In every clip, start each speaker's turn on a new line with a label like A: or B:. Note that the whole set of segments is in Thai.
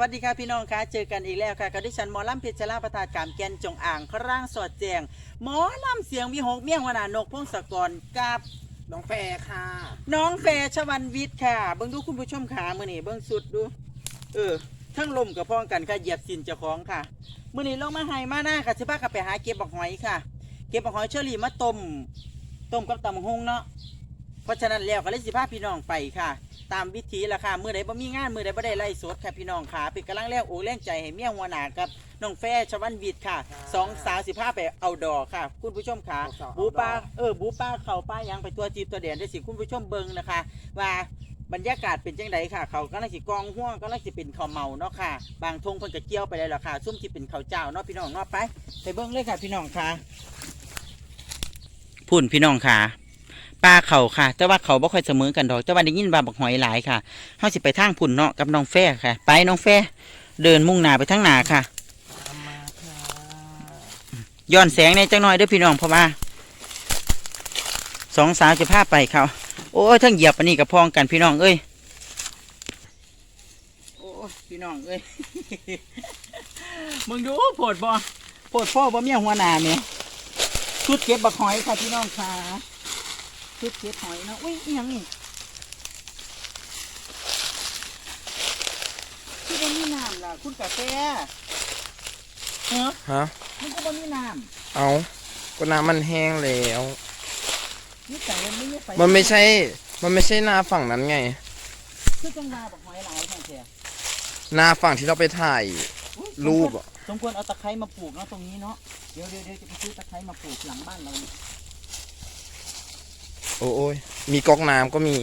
A: วัสดีค่ะพี่น้องค่ะเจอกันอีกแล้วค่ะกับดิฉันหมอลำเพชรลาประทานกามแกนจงอ่างคร่างสอดแจงหมอลำเสียงวิหกเมี่ยงวนานกพงศกรกับ
B: น้องแฟร์ค่ะ
A: น้องแฟชวันวิทย์ค่ะ เบิ้งดูคุณผู้ชมขามือนี่เบิ้งสุดดู เออ ทั้งลมกับพ้องกันค่ะเหยียบสินเจ้าของค่ะมือนี่ลงมาให้มาหน้าค่ะสิบ้ากับไปหาเก็บบักหอยค่ะ เก็บบักหอยเชอรี่มาต้มต้มกับตำบักฮงเนาะ เพราะฉะนั้นแล้วก็เลยสิพาพี่น้องไปค่ะ ตามวิธีละค่ะมือใดบ่มีงานมือใดบ่ได้ไล่สดค่ะพี่น้องค่ะเป็นกำลังแรงโอ้แรงใจให้เมียหัวหน้ากับน้องแฟชวันวิทย์ค่ะสองสาวสิพาไปเอาดอกค่ะ คุณผู้ชมค่ะบูปลาเออบูปลาเขาป้ายังไปตัวจีบตัวเด่นได้สิคุณผู้ชมเบิงนะคะ ว่าบรรยากาศเป็นจังไดค่ะ เขาก็ลังสิกองห่วงก็ลังสิเป็นข้าวเมาเนาะค่ะ บางทงเพิ่นก็เกี่ยวไปแล้วล่ะค่ะซุ่มที่เป็นข้าวเจ้าเนาะพี่น้องเนาะไปไปเบิ้งเลยค่ะ พี่น้องค่ะพุ่นพี่น้องค่ะ ปลาเขาค่ะ แต่ว่าเขาบ่ค่อยเสมอกันดอก แต่ว่าได้ยินว่าบักหอยหลายค่ะเฮาสิไปทางพุ่นเนาะกับน้องแฟค่ะ ไปน้องแฟเดินมุ่งหน้าไปทางหน้าค่ะย้อนแสงในจังน้อยเด้อพี่น้องเพราะว่าสองสาวจะพาไปเขาโอ้ยทั้งเหยียบอันนี้กับพองกันพี่น้องเอ้ยโอ้พี่น้องเอ้ยมึงดูโผดบ่โผดพ่อบ่เมียหัวหน้าเมียชุดเก็บบักหอยค่ะพี่น้องค่ะ ชุดเก็บหอยเนาะอุ้ยอีหยังนี่คือบ่มีน้ำล่ะคุณกาแฟเออ
B: ฮะ
A: มันก็บ่มีน้
B: เอาก็น้ำมันแห้งแล้วำ
A: นี่แต่มันไม่ได้ไฟ
B: มันไม่ใช่ มันไม่ใช่นาฝั่งนั้นไง
A: คือจังดาบอกหอยหลายแท้แท้
B: นาฝั่งที่เราไปถ่าย
A: อุ๊ย
B: รูปอะ
A: สมควรเอาตะไคร้มาปลูกเนาะตรงนี้เนาะเดี๋ยวเดี๋ยวเดี๋ยวจะไปซื้อตะไคร้มาปลูกหลังบ้านเราเนี่ย
B: โอ้ยมีก๊อกน้ำก็มี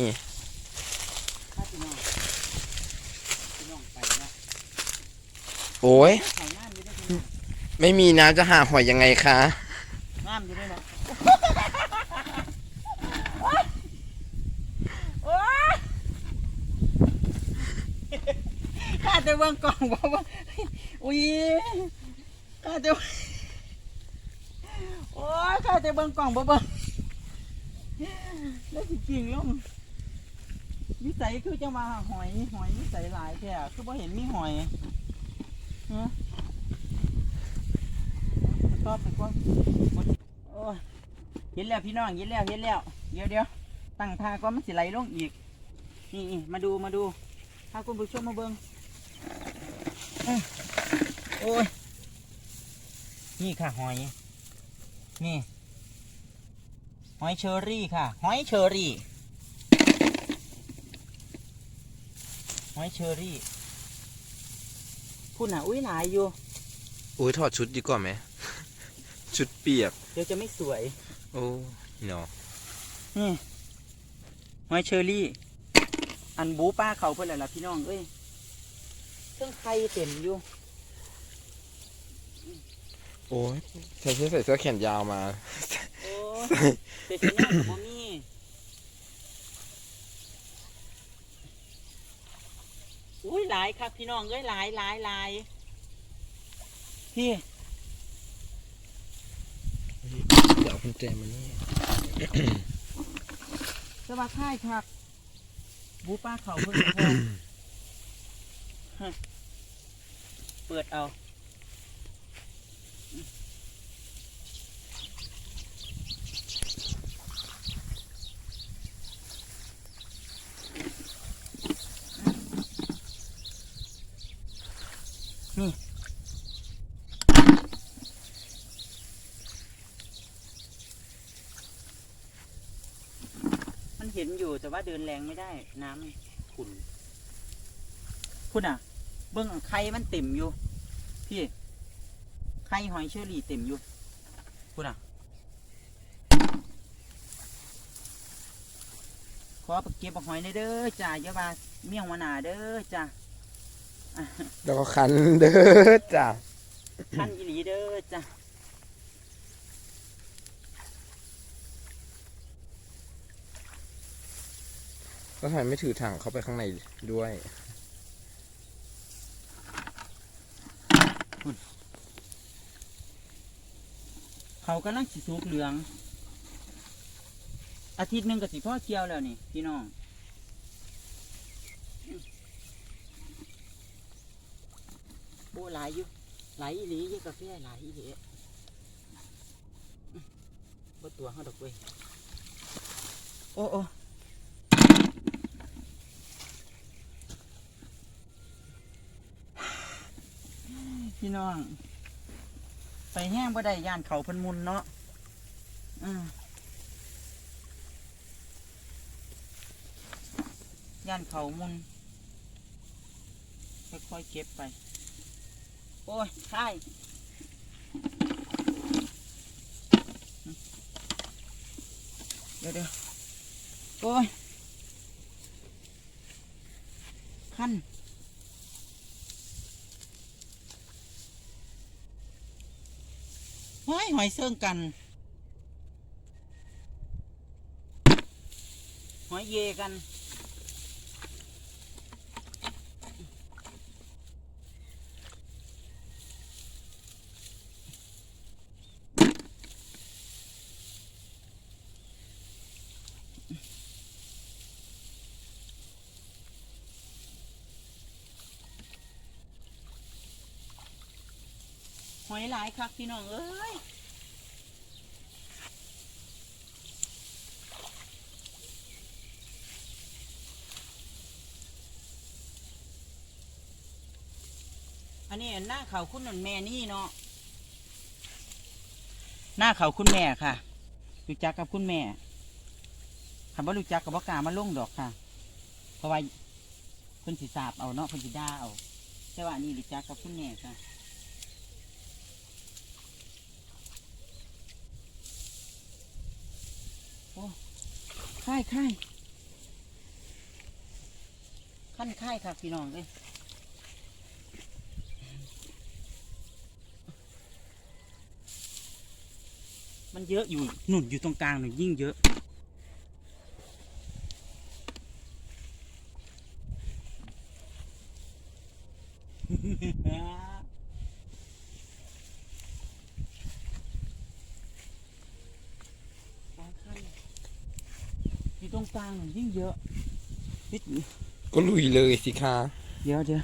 B: โอ้ยไม่มีน้ำจะหาหอยยังไงคะ
A: งามอยู่ด้วยนะโอ๊ยข้าแต่เบิ่งกล่องบอกว่าอุ้ยข้าแต่โอ้ยข้าแต่เบิ่งกล่องบ่เบิ่ง แล้วสิจริงลงวิสัยคือจะมาหอยหอยวิสัยหลายแท้คือบ่เห็นมีหอยฮะตอบไปก่อนโอ้ยเห็นแล้วพี่น้องเห็นแล้วเห็นแล้วเดี๋ยวเดี๋ยวตั้งท่าก่อนมันสิไหลลงอีก นี่มาดูมาดูพาคุณผู้ชมมาเบิ่งโอ้ยนี่ค่ะหอย นี่ หอยเชอรี่ค่ะ หอยเชอรี่ หอยเชอรี่พูดหนาอุ้ยหลายอยู่
B: โอ้ยถอดชุดดีกว่าไหม ชุดเปียก
A: เดี๋ยวจะไม่สวย
B: โอ้เนาะ
A: นี่หอยเชอรี่ อันบูป้าเขาเพื่อนแหละล่ะพี่น้อง เอ้ยเครื่องไข่เต็มอยู่
B: โอ้ยใส่เสื้อใส่เสื้อแขนยาวมา
A: โอ้ เต็มเนี่ยกับบ่มีอุ้ยหลายครับพี่น้องเอ้ยหลายหลายหลายพี่
B: เดี๋ยวคุณแจมานี่
A: สวัสดีครับบูป้าเขาเพิ่งพอฮะเปิดเอา ห็นอยู่แต่ว่าเดินแรงไม่ได้ น้ำมันขุ่นคุณอะ เบื้องไข่มันเต็มอยู่ พี่ไข่หอยเชอรี่เต็มอยู่คุณอะขอไปเก็บบักหอยในอยเด้อจ้าอย่าว่าเมี่ยงวานาเด้อจ้า
B: แล้วก็คันเด้อจ้ะ
A: ท่านอีหลีเด้อจ้า
B: แล้วทำไมไม่ถือถังเข้าไปข้างในด้วย
A: เขากำลังสิสูบเหลือง อาทิตย์หนึ่งก็สิพ่อเกี่ยวแล้วนี่พี่น้องโอ้หลายอยู่หลายอีหลีเยอะกาแฟหลายอีหลีบ่ตัวเฮาดอกเว้ยโอ้โอ้ พี่น้อง ไปแห้งบ่ได้ย่านเขาพิ่นมุนเนาะอืมย่านเขามุนค่อยๆเก็บไป โอ้ยใช่เดี๋ยวเดี๋ยวโอ้ยขั้น หอยหอยเสื่องกัน หอยเยกัน อยหลายคักพี่น้องเอ้ยอันนี้หน้าเขาคุณนนแม่นี่เนาะหน้าเขาคุณแม่ค่ะรู้จักกับคุณแม่คำว่ารู้จักกับว่ากามาล่งดอกค่ะ เพราะว่าเพิ่นสิสาบเอาเนาะเพิ่นสิด่าเอาแต่ว่าอันนี่รู้จักกับคุณแม่ค่ะ ค่ายค่ายขั้นค่ายครับพี่น้องเลยมันเยอะอยู่หนุนอยู่ตรงกลางหน่อยยิ่งเยอะ อยู่ตรงกลางหน่อยยิ่งเยอะ นิด
B: ก็ลุยเลยสิคะ
A: เดี๋ยวเดี๋ยว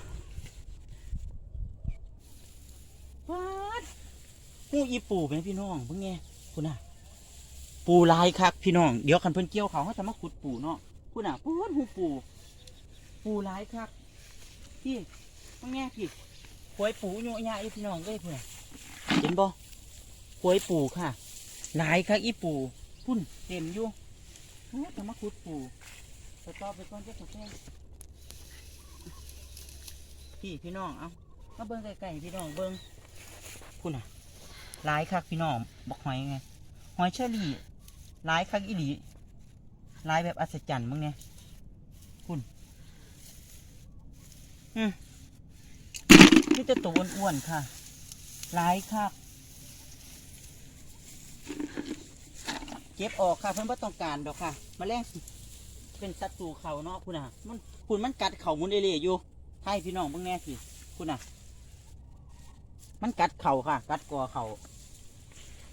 A: ปัดหูอีปูเป็นพี่น้องเพิ่งไงคุณน่ะ ปูลายคักพี่น้อง เดี๋ยวคันเพิ่นเกี่ยวเขาเขาจะมาขุดปูเนาะคุณน่ะปูดหูปู ปูลายคักพี่เพิ่งไงพี่หวยปูโยยาอีพี่น้องเอ้ยเพื่อนเห็นบ่หวยปูค่ะ หลายคักอีปูพุ่นเต็มอยู่โอ้จะมาขุดปูส ตอไปก่อนเจ้าแม่พี่พี่น้องเอามาเบิ้งไก่ๆพี่น้องเบิ้งคุณอะหลายคักพี่น้องบอกหอยไงหอยเชอรี่หลายคักอีหลีหลายแบบอัศจรรย์มึงไงคุณอืมนี่จะตัวอ้วนๆค่ะหลายคักเก็บออกค่ะเพิ่นบ่ต้องการดอกค่ะแมาแรง เป็นศัตรูเขาเนาะคุณอะ มันคุณมันกัดเขามุนเอเล่อยู่ให้พี่น้องเบิ่งแน่สิคุณน่ะ มันกัดเข่าค่ะ กัดกอเข่า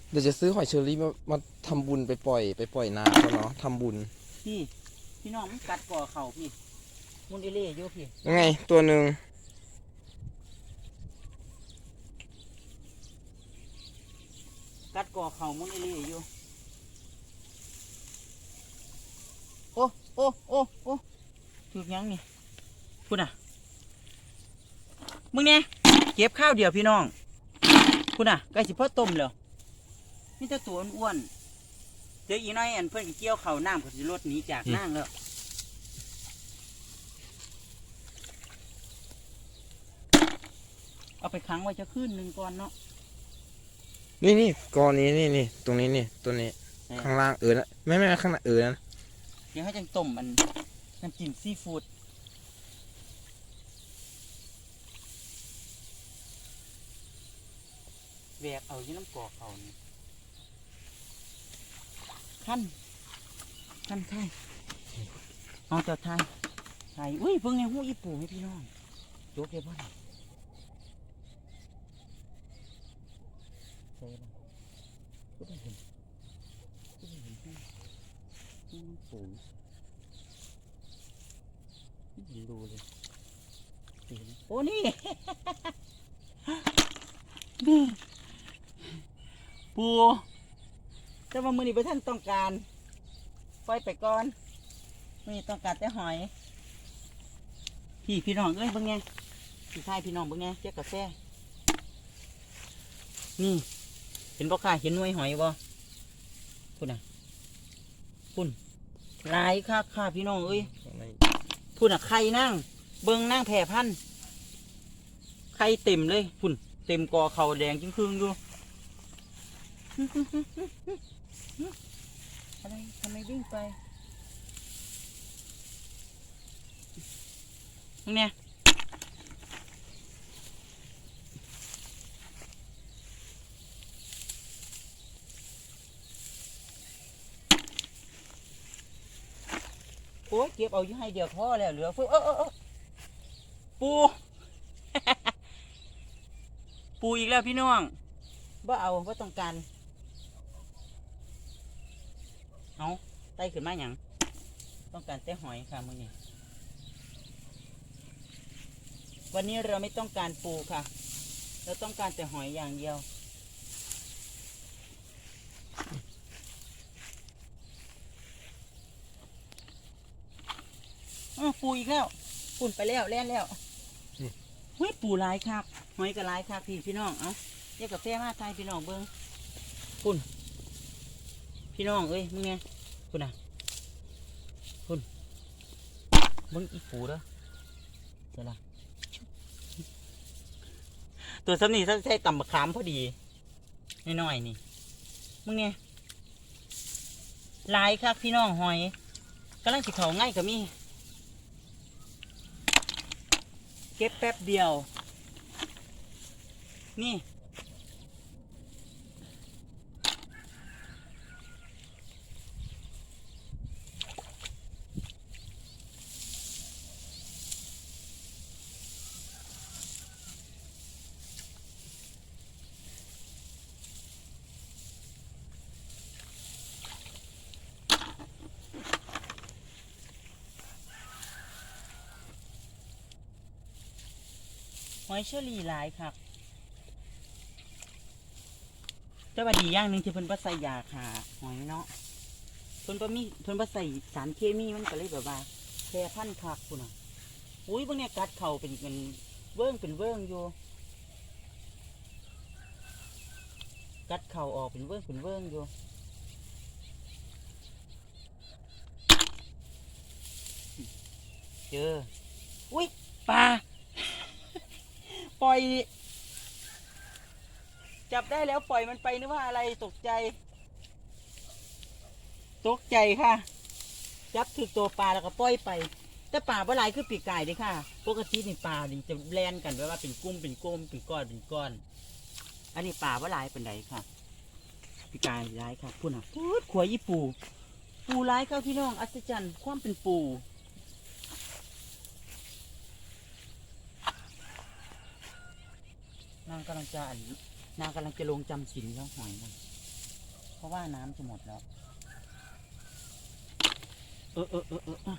B: เดี๋ยวจะซื้อหอยเชอรี่มามาทำบุญไปปล่อย ไปปล่อยนาเขาเนาะทำบุญ
A: พี่พี่น้องมันกัดกอเข่าพี่มุนเอเล่อยู่พี่
B: ยังไง ตัวหนึ่ง
A: กัดกอเข่ามุนเอเล่อยู่ โอ้โอ้โอ้โอ้ถูกยังนี่คุณน่ะ มึงเนี่ยเก็บข้าวเดียวพี่น้องคุณน่ะใกล้สิพ่อต้มแล้วนี่แต่ตัวอ้วนๆเดี๋ยวอีน้อยอันเพื่อนก็เกี่ยวเขาวน้ำก็สิรถหนีจากนั่งแล้วเอาไปค้างไว้จะขึ้นหนึ่งก่อนเนาะ
B: นี่นี่กอนี้นี่นี่ตรงนี้นี่ตัวนี้
A: เออ
B: ข้างล่างเออนะไม่ไม่ไม่ข้างล่างเออนะ
A: เดี๋ยวให้จังต้มมันน้ำจิ้มซีฟู้ดแวกเอาอยู่น้ำกอกเขานี่ขั้นขั้นไทยเอาเจ้าไทยไทยอุ้ยเพิ่งในหูญี่ปุ่นให้พี่น้องโจ๊กเลยบ่ได้เซ่บ่ก็ได้เห็นก็ได้เห็นหู หูญี่ปุ่นไม่เห็นดูเลยเห็นโอ้นี่ ปูแต่ว่ามือนี้พระท่านต้องการปล่อยไปก่อนมือนี้ต้องการแต่หอย พี่พี่น้องเอ้ยเบิ่งไงพี่ชายพี่น้องเบิ่งไงเจ๊กาแฟนี่ เห็นบ่ค่ะเห็นหน่วยหอยบ่พุ่นน่ะ พุ่นหลายค่ะค่ะพี่น้องเอ้ย
B: ข้างใน
A: พุ่นอะไข่นั่ง เบิ่งนั่งแผ่พันธุ์ไข่เต็มเลยพุ่นเต็มกอเขาแดงจึงครึ่งอยู่อะไรทำไมวิ่งไปนี่เนี่ย อ้ยเก็บเอาอยู่ให้เดียวพอแล้วเหลือเฟือเออเออเออปู ปูอีกแล้วพี่น้องบ่เอาบ่ต้องการเอาไต่ขึ้นมาอย่างต้องการแต่หอยค่ะมือนี้วันนี้เราไม่ต้องการปูค่ะ เราต้องการแต่หอยอย่างเดียว อ้าวปูอีกแล้วปุ่นไปแล้วแล่นแล้วเฮ้ยปูหลายครับหอยก็หลายครับพี่พี่น้อง เอาเรียกกาแฟมาไทยพี่น้องเบิ้งปุ่นพี่น้องเอ้ยมึงไงปุ่นอะปุ่นเบิ้งอีปูเด้อเดี๋ยวละตัวสำนีใส่ต่ำมะขามพอดีน้อยๆนี่มึงไงหลายครับพี่น้องหอยกำลังสิเขาง่ายกับมี เก็บแป๊บเดียว นี่ อยเชอรี่หลายครับแต่ว่าดีอย่างหนึ่งที่เพิ่นบ่ใส่ยาค่ะหอยเนาะเพิ่นบ่มีเพิ่นบ่ใส่สารเคมีมันก็เลยแบบว่าแพร่พันธุ์คักพุ่นน่ะอุ้ยพวกเนี้ยกัดเข่าเป็นเป็นเวิ้งเป็นเวิ้งอยู่ กัดเข่าออกเป็นเวิ้งเป็นเวิ้งอยู่เจออุ้ยปลา ล่อย จับได้แล้วปล่อยมันไปนึกว่าอะไรตกใจ ตกใจค่ะ จับถือตัวปลาแล้วก็ปล่อยไป แต่ปลาเมื่อไรคือปีกไก่เด้ค่ะปกตินี่ปลานี่จะแล่นกันแบบว่าเป็นกุ้มเป็นก้มเป็นก้อนเป็นก้อน อันนี้ปลาเมื่อไรเป็นไรค่ะปีกไก่ร้ายค่ะพูดนะพูดขวายี่ปูปูร้ายเข้าพี่น้องอัศจรรย์ความเป็นปูางกำลังจะอันนางกำลังจะลงจำศีลแล้วหอยมันเพราะว่าน้ำจะหมดแล้ว เออเออเออเอออะ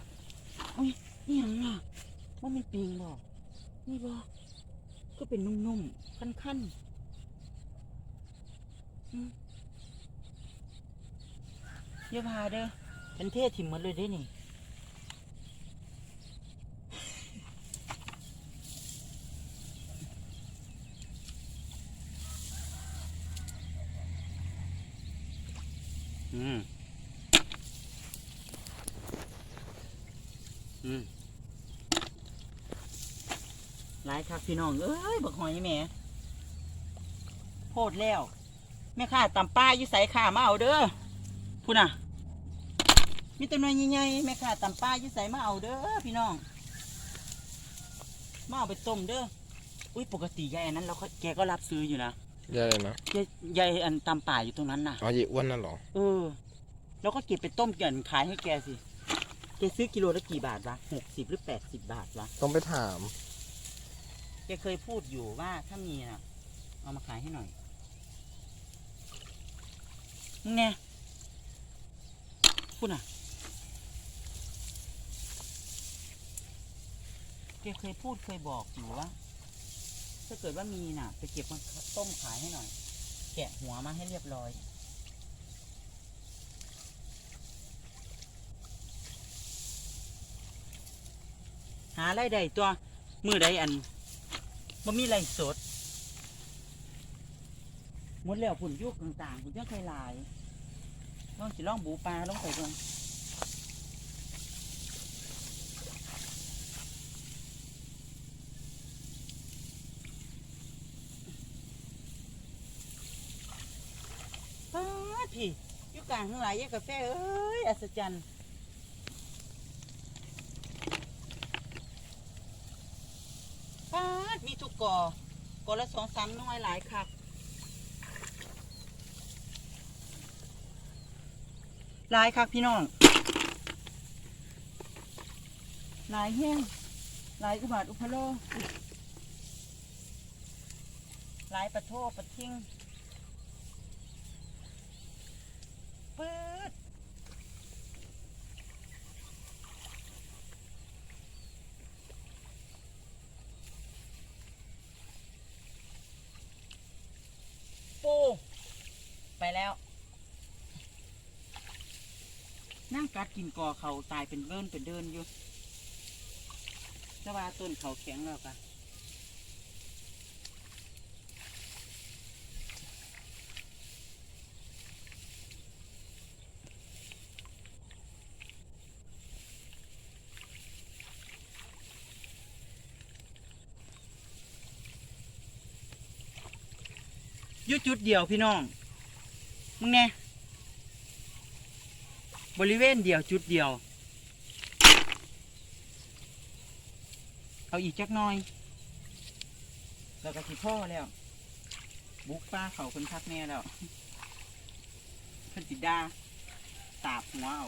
A: อุ้ยนี่ยังอะว่ามันปิงบอกนี่บอกก็เป็นนุ่มๆคันๆอืมอย่าพาเด้อฉันเทถิ่มหมดเลยเด้นี่ อืม อืมหลายคักพี่น้อง เอ้ยบักหอยแม่โพดแล้ว แม่ข้าตำป้าอยู่ใส่ข้ามาเอาเด้อพูดน่ะ มีตัวน้อยใหญ่ๆแม่ข้าตำป้าอยู่ใส่มาเอาเด้อพี่น้อง มาเอาไปต้มเด้อ อุ้ยปกติยายนนั้นเราก็แกก็รับซื้ออยู่นะ
B: ยายอะไรนะ
A: ยายยายอันตำป่าอยู่ตรงนั้นน่ะ
B: อ๋อยายอ้วนนั่นเหรอ
A: เออ แล้วก็เก็บไปต้มเกลื่อนขายให้แกสิ แกซื้อกิโลละกี่บาทวะหกสิบหรือแปดสิบบาทวะ
B: ต้องไปถาม
A: แกเคยพูดอยู่ว่าถ้ามีน่ะเอามาขายให้หน่อยมึงเนี่ยพูดน่ะ แกเคยพูดเคยบอกอยู่ว่า ถ้าเกิดว่ามีน่ะ ไปเก็บมาต้มขายให้หน่อย แกะหัวมาให้เรียบร้อย หาไรายได้ตัว มือใดอันบ่มีไรสดมดแล้วผุ่นยุกต่างๆผุ่นยังเคยลายลองสิลองบูปลาลองไปเบิ่งป๊าด พี่อยุกกลางทั้งหลายแยกาแฟเอ้ยอัศจรรย์ป๊าดมีทุกกอกอละสองสามน้อยหลายคักหลายคักพี่น้องหลายแห้งหลายอุบาทอุพโลหลายปะโทปะทิ้งปื๊ดปูไปแล้ว นั่ง กัดกินกอเขาตายเป็นเดินเป็นเดินอยู่แต่ว่าต้นเขาแข็งแล้วกะยุจุดเดียวพี่น้อง มึงแน่ บริเวณเดียวจุดเดียว เอาอีกจักหน่อย แล้วก็สิพ่อแล้ว บุกป้าเขาคนพักแน่แล้วเพิ่นติดดาตาบหัวเอา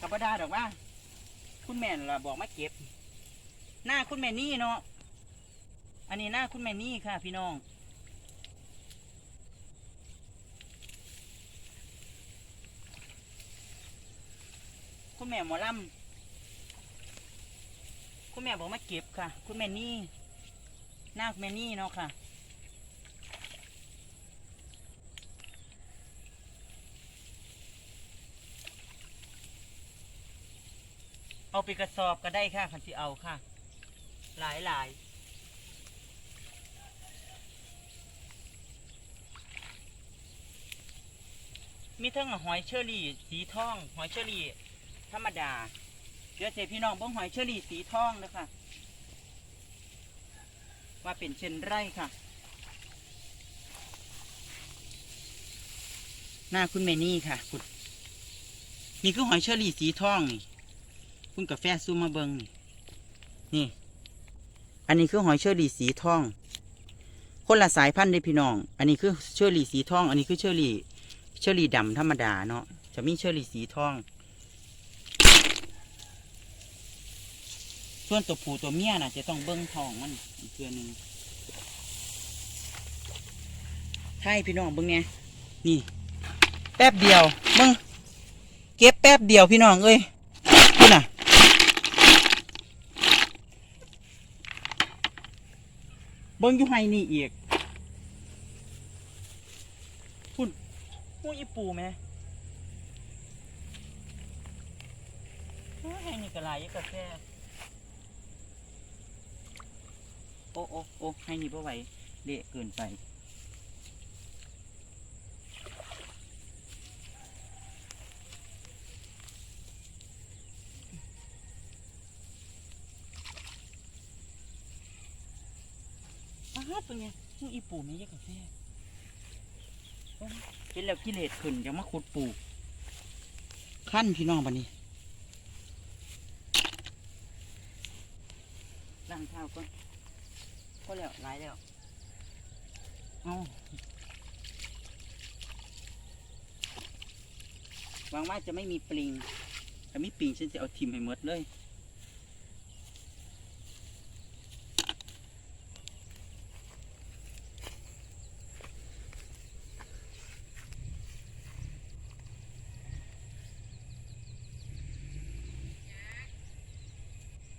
A: กับบดาดอกว่า คุณแม่นล่ะบอกมาเก็บ หน้าคุณแม่นี่เนาะอันนี้หน้าคุณแม่นี่ค่ะ พี่น้อง คุณแม่หมอลำคุณแม่บอกมาเก็บค่ะ คุณแม่นี่หน้าคุณแม่นี่เนาะค่ะเอาไปกระสอบก็ได้ค่ะคันที่เอาค่ะ หลายหลายมีทั้งหอยเชอรี่ สีทอง หอยเชอรี่ ธรรมดา เดี๋ยวเสพี่น้องเบิ้งหอยเชอรี่สีทองนะคะว่าเป็นเช่นไรค่ะ หน้าคุณเมนี่ค่ะคุณนี่คือหอยเชอรี่สีทองนี่คุณกาแฟซูมาเบิงนี่นี่ อันนี้คือหอยเชอรี่สีทอง คนละสายพันธุ์เลยพี่น้อง อันนี้คือเชอรี่สีทอง อันนี้คือเชอรี่เชอรี่ดำธรรมดาเนาะจะมีเชอรี่สีทอง ส่วนตัวผู้ตัวเมียน่ะ จะต้องเบิ้งทองมันอีกเทือหนึงใช่พี่น้องเบิ้งเนี่ยนี่ แป๊บเดียวเบิ้งเก็บแป๊บเดียวพี่น้องเอ้ยนี่น่ะเบิ้งอยู่ไฮนี่อีกคุณหูอีปูไหมโอ้ยนี่กระไรกาแฟ โอ้โอ้โอ้ให้นี่บ่ไหวเละเกินไปอาฮะเป็นไงมึงอีปูไม่ใช่กาแฟโอ้ยเป็นแล้วกิเลสขึ้นยังมาขุดปูขั้นพี่น้องบันนี้ล้างเท้าก่อนพ อแล้วหลายแล้วเอาหวังว่าจะไม่มีปลิงถ้ามีปลิงฉันจะเอาทิมให้หมดเลย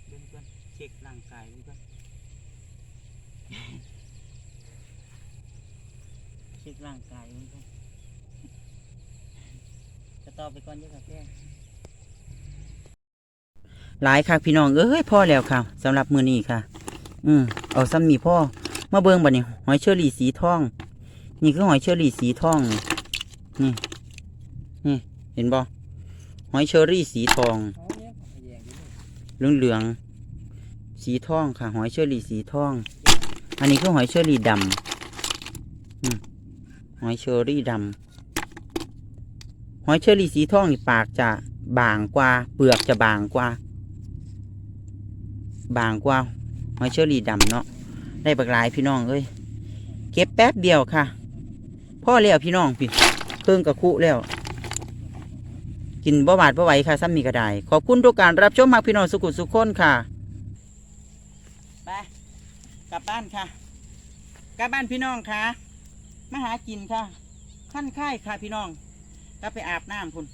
A: เบิ่งก่อนเช็คร่างกายดูก่อน เช็ค ร่างกายมันก่อนจะต่อไปก่อนเยอะกับแก่หลายค่ะพี่น้องเอ้ยพ่อแล้วค่ะสำหรับมือนี้ค่ะ อืมเอาซ้ำนี่พ่อมาเบิ่งบัดนี้หอยเชอรี่สีทอง นี่คือหอยเชอรี่สีทองนี่นี่เห็นบ่หอยเชอรี่สีทองเหลืองเหลืองสีทองค่ะ หอยเชอรี่สีทอง อันนี้คือหอยเชอรี่ดำอืม หอยเชอรี่ดำหอยเชอรี่สีทองนี่ปากจะบางกว่า เปลือกจะบางกว่า บางกว่าหอยเชอรี่ดำเนาะได้บักหลายพี่น้องเอ้ยเก็บแป๊บเดียวค่ะพ่อแล้วพี่น้องพี่เพิ่งกระคุแล้วกินบ่บาดบ่ไหวค่ะซ้ำมีกระไดขอบคุณทุกการรับชมมากพี่น้องสุขุสุขคนค่ะไปกลับบ้านค่ะ กลับบ้านพี่น้องค่ะ มาหากินค่ะขั้นค่ายค่ะพี่น้องก็ไปอาบน้ำพุ่น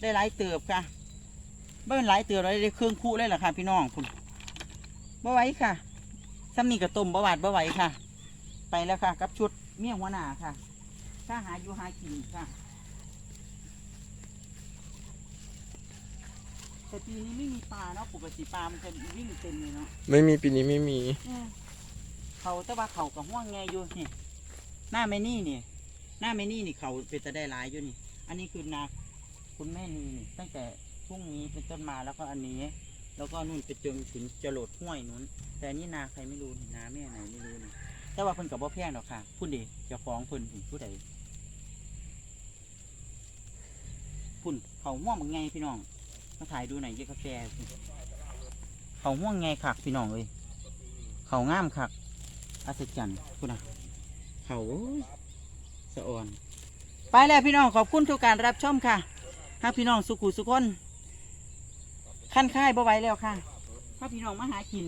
A: ได้หลายเติบค่ะเบิ้นหลายเติบเลยได้เครื่องคู่เลยล่ะค่ะ พี่น้องพุ่นบ่ไหวค่ะซ้ำนี่กระต้มบ่บาดบ่ไหวค่ะ ไปแล้วค่ะ กับชุดเมี่ยงหัวหน้าค่ะ ถ้าหาอยู่หากินค่ะแต่ปีนี้ไม่มีปลาเนาะปกติปลามันจะวิ่งเต็มเลยเนาะ
B: ไม่มีปีนี้ไม่มี
A: เขาแต่ว่าเขากับห่วงไงอยู่นี่ หน้าแม่นี่นี่ หน้าแม่นี่นี่เขาเป็นจะได้หลายอยู่นี่ อันนี้คือนาคุณแม่นีนี่ตั้งแต่พรุ่งนี้เป็นต้นมาแล้วก็อันนี้ แล้วก็นู่นไปจนถึงจรดห้วยนู้น แต่อันนี่นาใครไม่รู้นี่นาแม่ไหนไม่รู้นี่แต่ว่าเพิ่นกับบ่แพงหรอกค่ะพูดดีจ้าของเพิ่นผู้ผู้ใดพุ่นเขาห่วงมันไงพี่น้องมาถ่ายดูหน่อยเยอะกาแฟเขาห่วงไงคักพี่น้องเอ้ยเขาง่ามคักอัศจรรย์คุณนะ เขาสะอ่อน ไปแล้วพี่น้องขอบคุณทุกการรับชมค่ะถ้าพี่น้องสุขุสุขคนขั้นค่ายบ่ไหวแล้วค่ะถ้าพี่น้องมาหากิน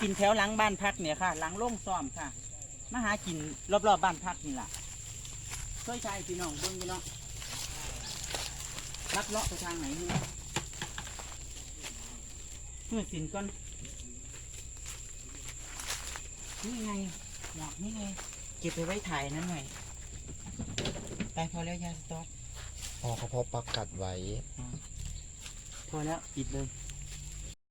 A: กินแถวหลังบ้านพักเนี่ยค่ะหลังโล่งซ้อมค่ะมาหากินรอบๆบบ้านพักนี่แหละเคยใช้พี่น้องเบิ่งอยู่เนาะลักเลาะไปทางไหนเนี่ยเมื่อสินก่อนนี่ไงหมอกนี่ไงเก็บไปไว้ถ่ายนั้นหน่อยไปพอแล้วยาสต๊อก
B: อ๋อเขาพอปักกัดไว้
A: พอแล้วปิดเลย
B: อ